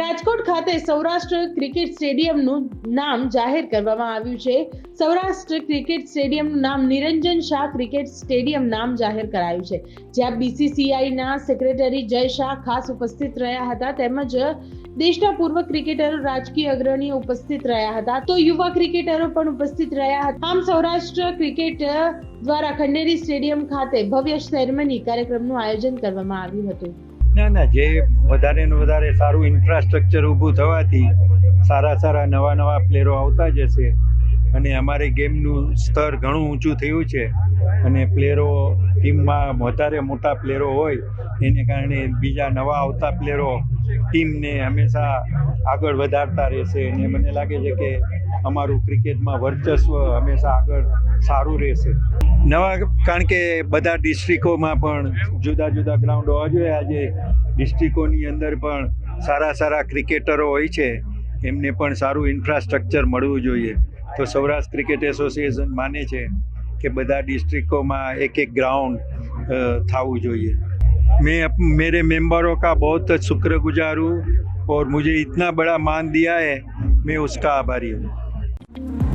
રાજકોટ ખાતે સૌરાષ્ટ્ર ક્રિકેટ સ્ટેડિયમનું નામ જાહેર કરવામાં આવ્યું છે. સૌરાષ્ટ્ર ક્રિકેટ સ્ટેડિયમનું નામ નિરંજન શાહ ક્રિકેટ સ્ટેડિયમ નામ જાહેર કરાયું છે. જ્યાં બીસીસીઆઈના સેક્રેટરી જય શાહ ખાસ ઉપસ્થિત રહ્યા હતા. તેમજ દેશના પૂર્વ ક્રિકેટરો રાજકીય અગ્રણીઓ ઉપસ્થિત રહ્યા હતા. તો યુવા ક્રિકેટરો પણ ઉપસ્થિત રહ્યા હતા. આમ સૌરાષ્ટ્ર ક્રિકેટ દ્વારા ખંડેરી સ્ટેડિયમ ખાતે ભવ્ય સેરેમની કાર્યક્રમનું આયોજન કરવામાં આવ્યું હતું. ના ના, જે વધારે ને વધારે સારું ઇન્ફ્રાસ્ટ્રક્ચર ઊભું થવાથી સારા સારા નવા નવા પ્લેયરો આવતા જશે. અને અમારી ગેમનું સ્તર ઘણું ઊંચું થયું છે. અને પ્લેયરો ટીમમાં વધારે મોટા પ્લેયરો હોય, એને કારણે બીજા નવા આવતા પ્લેયરો ટીમને હંમેશા આગળ વધારતા રહેશે. અને મને લાગે છે કે અમારું ક્રિકેટમાં વર્ચસ્વ હંમેશા આગળ સારું રહેશે. નવા, કારણ કે બધા ડિસ્ટ્રિક્ટોમાં પણ જુદા જુદા ગ્રાઉન્ડ હોવા જોઈએ. આજે ડિસ્ટ્રિક્ટોની અંદર પણ સારા સારા ક્રિકેટરો હોય છે. એમને પણ સારું ઇન્ફ્રાસ્ટ્રક્ચર મળવું જોઈએ. તો સૌરાષ્ટ્ર ક્રિકેટ એસોસિએશન માને છે કે બધા ડિસ્ટ્રિક્ટોમાં એક એક ગ્રાઉન્ડ થવું જોઈએ. मैं मेरे मेंबरों का बहुत शुक्रगुजार हूँ और मुझे इतना बड़ा मान दिया है मैं उसका आभारी हूँ